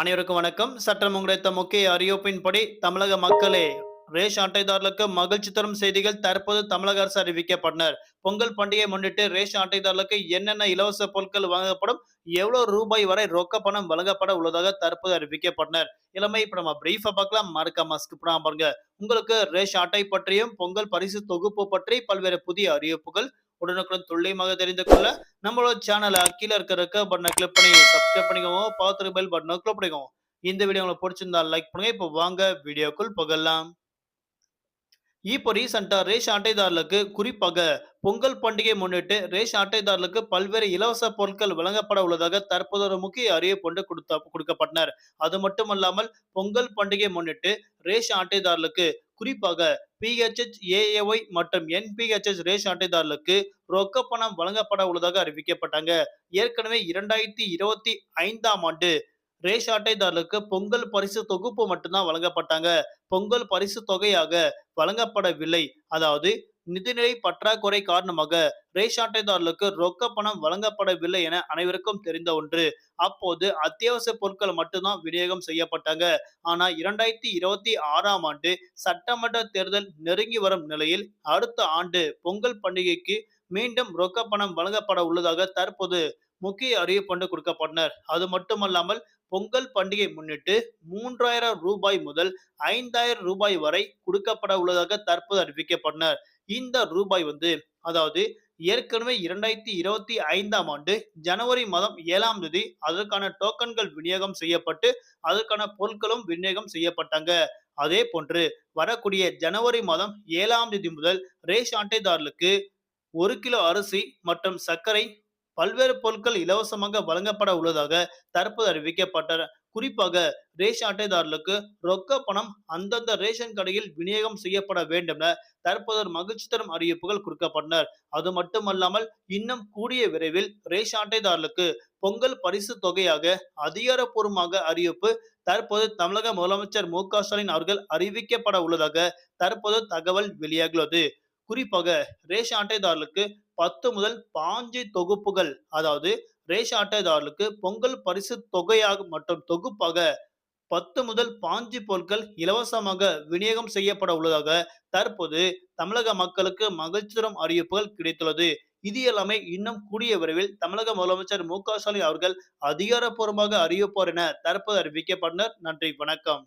அனைவருக்கும் வணக்கம். சற்றம் கிடைத்த முக்கிய அறிவிப்பின்படி தமிழக மக்களே ரேஷ் அட்டைதாரர்களுக்கு மகிழ்ச்சி தரும் செய்திகள் தற்போது தமிழக அரசு அறிவிக்கப்பட்டனர். பொங்கல் பண்டிகையை முன்னிட்டு ரேஷன் அட்டைதாரர்களுக்கு என்னென்ன இலவச பொருட்கள் வழங்கப்படும் எவ்வளவு ரூபாய் வரை ரொக்க பணம் வழங்கப்பட உள்ளதாக தற்போது அறிவிக்கப்பட்டனர். இளமை இப்ப நம்ம பிரீஃபா பார்க்கலாம். மறக்காம ஸ்கிப் பாருங்க. உங்களுக்கு ரேஷன் அட்டை பற்றியும் பொங்கல் பரிசு தொகுப்பு பற்றி பல்வேறு புதிய அறிவிப்புகள் உடனுக்குடன் துல்லியமாக தெரிந்து கொள்ள நம்மளோட சேனலை கீழே இருக்க இருக்க பட்டனை கிளிக் பண்ணி சப்ஸ்கிரைப் பண்ணிக்கோங்க. பார்த்து பெல் பட்டனை கிளிக் பண்ணிக்கோங்க. இந்த வீடியோ உங்களுக்கு பிடிச்சிருந்தா லைக் பண்ணுங்க. இப்போ வாங்க வீடியோக்குள் புகழலாம் இப்போ ரீசெண்டாக ரேஷன் அட்டைதாரர்களுக்கு குறிப்பாக பொங்கல் பண்டிகை முன்னிட்டு ரேஷன் அட்டைதாரர்களுக்கு பல்வேறு இலவச பொருட்கள் வழங்கப்பட உள்ளதாக தற்போது ஒரு முக்கிய அறிவிப்பு ஒன்று கொடுத்த கொடுக்கப்பட்டனர். அது மட்டுமல்லாமல் பொங்கல் பண்டிகை முன்னிட்டு ரேஷன் அட்டைதாரர்களுக்கு குறிப்பாக பிஹெச்எச் ஏஏஒய் மற்றும் என்பிஹெச்எஸ் ரேஷன் அட்டைதாரர்களுக்கு ரொக்க பணம் வழங்கப்பட உள்ளதாக அறிவிக்கப்பட்டாங்க. ஏற்கனவே இரண்டாயிரத்தி இருபத்தி ஐந்தாம் ஆண்டு ரேஷ் அட்டைதாரர்களுக்கு பொங்கல் பரிசு தொகுப்பு மட்டும்தான் வழங்கப்பட்டாங்க. பொங்கல் பரிசு தொகையாக வழங்கப்படவில்லை. அதாவது நிதிநிலை பற்றாக்குறை காரணமாக ரேஷன் அட்டைதாரர்களுக்கு ரொக்க பணம் வழங்கப்படவில்லை என அனைவருக்கும் தெரிந்த ஒன்று. அப்போது அத்தியாவசிய பொருட்கள் மட்டும்தான் விநியோகம் செய்யப்பட்டாங்க. ஆனா இரண்டாயிரத்தி இருபத்தி ஆறாம் ஆண்டு சட்டமன்ற தேர்தல் நெருங்கி வரும் நிலையில் அடுத்த ஆண்டு பொங்கல் பண்டிகைக்கு மீண்டும் ரொக்க பணம் வழங்கப்பட உள்ளதாக தற்போது முக்கிய அறிவிப்பு கொடுக்கப்பட்டனர். அது மட்டுமல்லாமல் பொங்கல் பண்டிகை முன்னிட்டு மூன்றாயிரம் ரூபாய் முதல் ஐந்தாயிரம் ரூபாய் வரை கொடுக்கப்பட உள்ளதாக தற்போது அறிவிக்கப்பட்டனர். இந்த ரூபாய் வந்து அதாவது ஏற்கனவே இரண்டாயிரத்தி இருபத்தி ஐந்தாம் ஆண்டு ஜனவரி மாதம் ஏழாம் தேதி அதற்கான டோக்கன்கள் விநியோகம் செய்யப்பட்டு அதற்கான பொருட்களும் விநியோகம் செய்யப்பட்டாங்க. அதே போன்று வரக்கூடிய ஜனவரி மாதம் ஏழாம் தேதி முதல் ரேஷன் அட்டைதாரர்களுக்கு ஒரு கிலோ அரிசி மற்றும் சர்க்கரை பல்வேறு பொருட்கள் இலவசமாக வழங்கப்பட உள்ளதாக தற்போது அறிவிக்கப்பட்ட குறிப்பாக ரேஷன் அட்டைதாரர்களுக்கு ரொக்க பணம் அந்தந்த ரேஷன் கடையில் விநியோகம் செய்யப்பட வேண்டும் என தற்போது மகிழ்ச்சி தரும் அறிவிப்புகள் கொடுக்கப்பட்டனர் அது மட்டுமல்லாமல் இன்னும் கூடிய விரைவில் ரேஷன் அட்டைதாரர்களுக்கு பொங்கல் பரிசு தொகையாக அதிகாரப்பூர்வமாக அறிவிப்பு தற்போது தமிழக முதலமைச்சர் மு க ஸ்டாலின் அவர்கள் அறிவிக்கப்பட உள்ளதாக தற்போது தகவல் வெளியாகியுள்ளது. குறிப்பாக ரேஷன் அட்டைதாரர்களுக்கு பத்து முதல் பாஞ்சு தொகுப்புகள் அதாவது ரேஷன் அட்டைதாரர்களுக்கு பொங்கல் பரிசு தொகையாக மற்றும் தொகுப்பாக பத்து முதல் பாஞ்சு பொருட்கள் இலவசமாக விநியோகம் செய்யப்பட உள்ளதாக தற்போது தமிழக மக்களுக்கு மகிழ்ச்சி தரும் அறிவிப்புகள் கிடைத்துள்ளது. இது எல்லாமே இன்னும் கூடிய விரைவில் தமிழக முதலமைச்சர் மு க ஸ்டாலின் அவர்கள் அதிகாரப்பூர்வமாக அறிவிப்பார் என தற்போது அறிவிக்கப்பட்டனர். நன்றி வணக்கம்.